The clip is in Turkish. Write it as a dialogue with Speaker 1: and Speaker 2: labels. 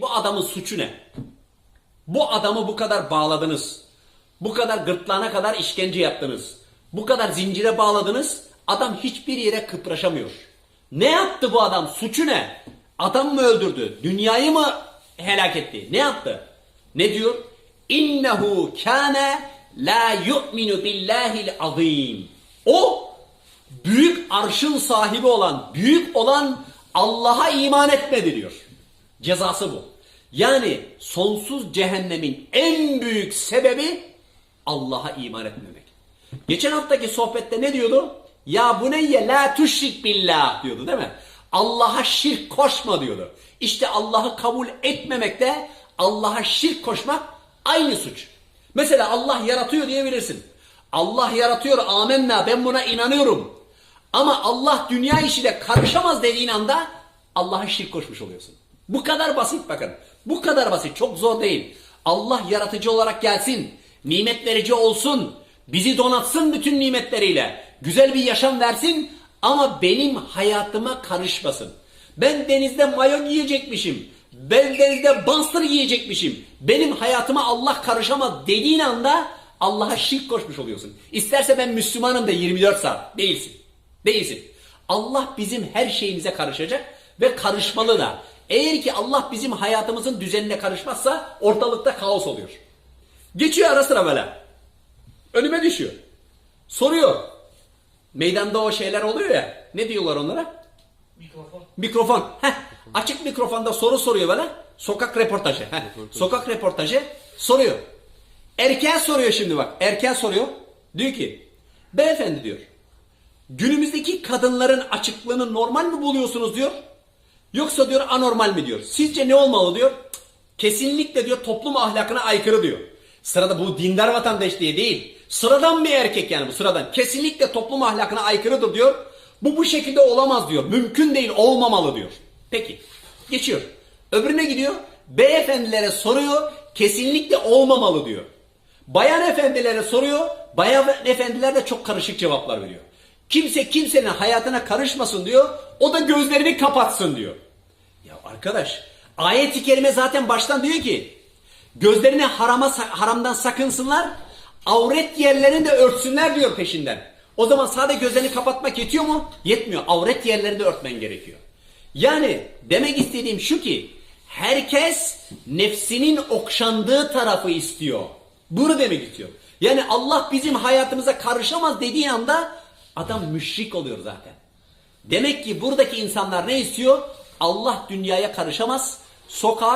Speaker 1: Bu adamın suçu ne? Bu adamı bu kadar bağladınız. Bu kadar gırtlağına kadar işkence yaptınız. Bu kadar zincire bağladınız. Adam hiçbir yere kıpraşamıyor. Ne yaptı bu adam? Suçu ne? Adam mı öldürdü? Dünyayı mı helak etti? Ne yaptı? Ne diyor? İnnehu kâne la yu'minu billahil azim. O büyük arşın sahibi olan, büyük olan Allah'a iman etmedi diyor. Cezası bu. Yani sonsuz cehennemin en büyük sebebi Allah'a iman etmemek. Geçen haftaki sohbette ne diyordu? Ya bu neyye la tuşrik billah diyordu değil mi? Allah'a şirk koşma diyordu. İşte Allah'ı kabul etmemekte Allah'a şirk koşmak aynı suç. Mesela Allah yaratıyor diyebilirsin. Allah yaratıyor amenna ben buna inanıyorum. Ama Allah dünya işiyle karışamaz dediğin anda Allah'a şirk koşmuş oluyorsun. Bu kadar basit bakın. Bu kadar basit. Çok zor değil. Allah yaratıcı olarak gelsin. Nimet verici olsun. Bizi donatsın bütün nimetleriyle. Güzel bir yaşam versin ama benim hayatıma karışmasın. Ben denizde mayo giyecekmişim. Ben denizde bastır giyecekmişim. Benim hayatıma Allah karışamaz dediğin anda Allah'a şirk koşmuş oluyorsun. İsterse ben Müslümanım da 24 saat. Değilsin. Değilsin. Allah bizim her şeyimize karışacak ve karışmalı da. Eğer ki Allah bizim hayatımızın düzenine karışmazsa ortalıkta kaos oluyor. Geçiyor ara sıra böyle. Önüme düşüyor. Soruyor. Meydanda o şeyler oluyor ya. Ne diyorlar onlara?
Speaker 2: Mikrofon.
Speaker 1: Mikrofon. Heh. Açık mikrofonda soru soruyor böyle. Sokak reportajı. Heh. Sokak reportajı soruyor. Erkeğe soruyor şimdi bak. Erkeğe soruyor. Diyor ki beyefendi diyor. Günümüzdeki kadınların açıklığını normal mi buluyorsunuz diyor. Yoksa diyor anormal mi diyor. Sizce ne olmalı diyor. Kesinlikle diyor toplum ahlakına aykırı diyor. Sırada bu dindar vatandaş diye değil. Sıradan bir erkek yani bu sıradan. Kesinlikle toplum ahlakına aykırıdır diyor. Bu bu şekilde olamaz diyor. Mümkün değil olmamalı diyor. Peki geçiyor. Öbürüne gidiyor. Beyefendilere soruyor. Kesinlikle olmamalı diyor. Bayan efendilere soruyor. Bayan efendiler de çok karışık cevaplar veriyor. Kimse kimsenin hayatına karışmasın diyor. O da gözlerini kapatsın diyor. Ya arkadaş ayet-i kerime zaten baştan diyor ki gözlerini harama, haramdan sakınsınlar avret yerlerini de örtsünler diyor peşinden. O zaman sadece gözlerini kapatmak yetiyor mu? Yetmiyor. Avret yerlerini de örtmen gerekiyor. Yani demek istediğim şu ki herkes nefsinin okşandığı tarafı istiyor. Bunu demek istiyor. Yani Allah bizim hayatımıza karışamaz dediği anda adam müşrik oluyor zaten. Demek ki buradaki insanlar ne istiyor? Allah dünyaya karışamaz. Sokak